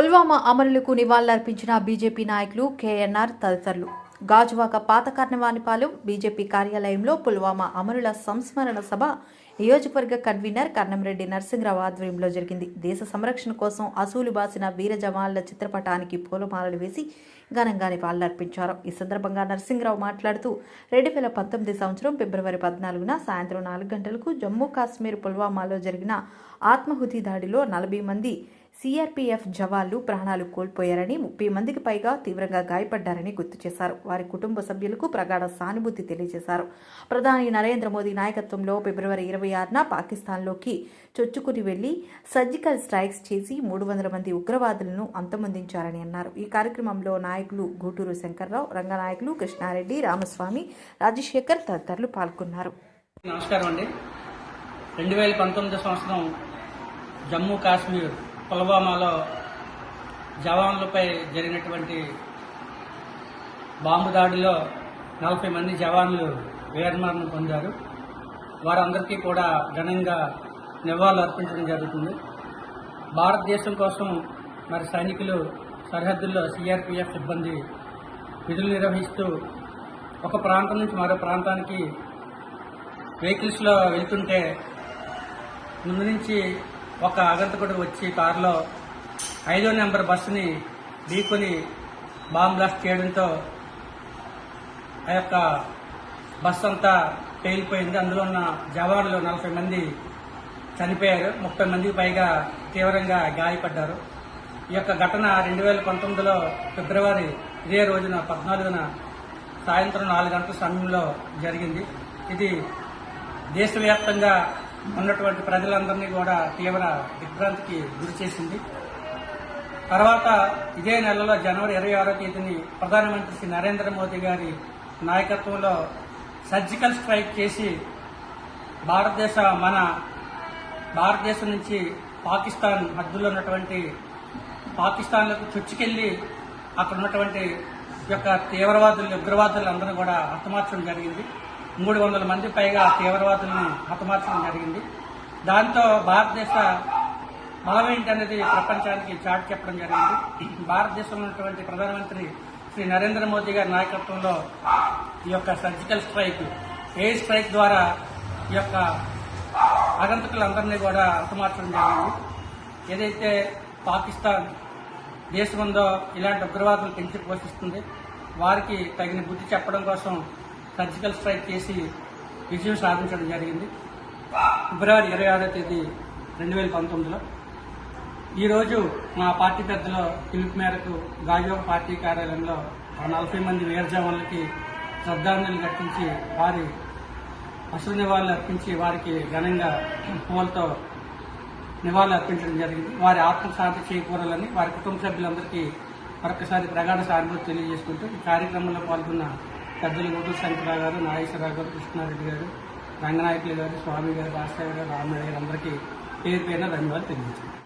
పుల్వామా అమరులకు నివాళులర్పించిన బీజేపీ నాయకులు కేఎన్ఆర్ తదితరులు. గాజువాక పాత కర్ణవానిపాలెం బీజేపీ కార్యాలయంలో పుల్వామా అమరుల సంస్మరణ సభ నియోజకవర్గ కన్వీనర్ కన్నంరెడ్డి నరసింహరావు ఆధ్వర్యంలో జరిగింది. దేశ సంరక్షణ కోసం అసూలు బాసిన వీర జవాన్ల చిత్రపటానికి పూలమాలలు వేసి ఘనంగా నివాళులర్పించారు. ఈ సందర్భంగా నరసింహరావు మాట్లాడుతూ రెండు వేల పంతొమ్మిది సంవత్సరం ఫిబ్రవరి పద్నాలుగున సాయంత్రం నాలుగు గంటలకు జమ్మూ కాశ్మీర్ పుల్వామాలో జరిగిన ఆత్మహుతి దాడిలో నలభై మంది సిఆర్పీఎఫ్ జవాన్లు ప్రాణాలు కోల్పోయారని ముప్పై మందికి పైగా తీవ్రంగా గాయపడ్డారని గుర్తు చేశారు. వారి కుటుంబ సభ్యులకు ప్రగాఢ సానుభూతి తెలియజేశారు. ప్రధాని నరేంద్ర మోదీ నాయకత్వంలో ఫిబ్రవరి ఇరవై ఆరున పాకిస్తాన్లోకి చొచ్చుకుని వెళ్ళి సర్జికల్ స్ట్రైక్స్ చేసి మూడు వందల మంది ఉగ్రవాదులను అంతమొందించారని అన్నారు. ఈ కార్యక్రమంలో నాయకులు గూటూరు శంకర్రావు రంగనాయకులు కృష్ణారెడ్డి రామస్వామి రాజశేఖర్ తదితరులు పాల్గొన్నారు. నమస్కారం అండి. రెండు వేల పంతొమ్మిది సంవత్సరం జమ్మూ కాశ్మీర్ పుల్వామాలో జవాన్లపై జరిగినటువంటి బాంబు దాడిలో నలభై మంది జవాన్లు వీరమరణం పొందారు. వారందరికీ కూడా ఘనంగా నివాళులు అర్పించడం జరుగుతుంది. భారతదేశం కోసం మరి సైనికులు సరిహద్దుల్లో సిఆర్పిఎఫ్ సిబ్బంది విధులు నిర్వహిస్తూ ఒక ప్రాంతం నుంచి మరో ప్రాంతానికి వెహికల్స్లో వెళ్తుంటే ముందు నుంచి ఒక అగంతకుడు వచ్చి కారులో ఐదో నెంబర్ బస్సుని ఢీకొని బాంబ్ బ్లాస్ట్ చేయడంతో ఆ యొక్క బస్సు అంతా పేలిపోయింది. అందులో ఉన్న జవాన్లు నలభై మంది చనిపోయారు. ముప్పై మందికి పైగా తీవ్రంగా గాయపడ్డారు. ఈ యొక్క ఘటన రెండు వేల పంతొమ్మిదిలో ఫిబ్రవరి ఇదే రోజున పద్నాలుగున సాయంత్రం నాలుగు గంటల సమయంలో జరిగింది. ఇది దేశవ్యాప్తంగా ఉన్నటువంటి ప్రజలందరినీ కూడా తీవ్ర దిగ్భ్రాంతికి గురి చేసింది. తర్వాత ఇదే నెలలో జనవరి ఇరవై ఆరో తేదీని ప్రధానమంత్రి శ్రీ నరేంద్ర మోదీ గారి నాయకత్వంలో సర్జికల్ స్ట్రైక్ చేసి భారతదేశ మన భారతదేశం నుంచి పాకిస్తాన్ హద్దులో ఉన్నటువంటి పాకిస్తాన్లకు చొచ్చుకెళ్ళి అక్కడ ఉన్నటువంటి యొక్క తీవ్రవాదులు ఉగ్రవాదులు అందరూ కూడా హతమార్చడం జరిగింది. మూడు వందల మంది పైగా తీవ్రవాదులను హతమార్చడం జరిగింది. దాంతో భారతదేశ బలం ఏంటనేది ప్రపంచానికి చాటి చెప్పడం జరిగింది. భారతదేశంలో ఉన్నటువంటి ప్రధానమంత్రి శ్రీ నరేంద్ర మోదీ గారి నాయకత్వంలో ఈ యొక్క సర్జికల్ స్ట్రైక్ ఎయిర్ స్ట్రైక్ ద్వారా ఈ యొక్క ఆగంతకులందరినీ కూడా హతమార్చడం జరిగింది. ఏదైతే పాకిస్తాన్ దేశం ఉందో ఇలాంటి ఉగ్రవాదులు పెంచి పోషిస్తుంది వారికి తగిన బుద్ధి చెప్పడం కోసం సర్జికల్ స్ట్రైక్ చేసి విజయం సాధించడం జరిగింది. ఫిబ్రవరి ఇరవై ఆరో తేదీ రెండు వేల పంతొమ్మిదిలో. ఈరోజు మా పార్టీ పెద్దల పిలుపు మేరకు గాజువాక పార్టీ కార్యాలయంలో ఆ నలభై మంది వీరజవాన్లకి శ్రద్ధాంజలి ఘటించి వారి అసలు నివాళులు అర్పించి వారికి ఘనంగా పూలతో నివాళులు అర్పించడం జరిగింది. వారి ఆత్మశాంతి చేకూరాలని వారి కుటుంబ సభ్యులందరికీ మరొకసారి ప్రగాఢ సానుభూతి తెలియజేసుకుంటూ ఈ కార్యక్రమంలో పాల్గొన్న పెద్దలు గుంటూరు శంకరరావు గారు నాగేశ్వరరావు గారు కృష్ణారెడ్డి గారు రంగనాయకులు గారు స్వామి గారు రాజశేఖర్ గారు రామయ్య గారు అందరికీ పేరు పేరున ధన్యవాదాలు తెలియజేస్తాను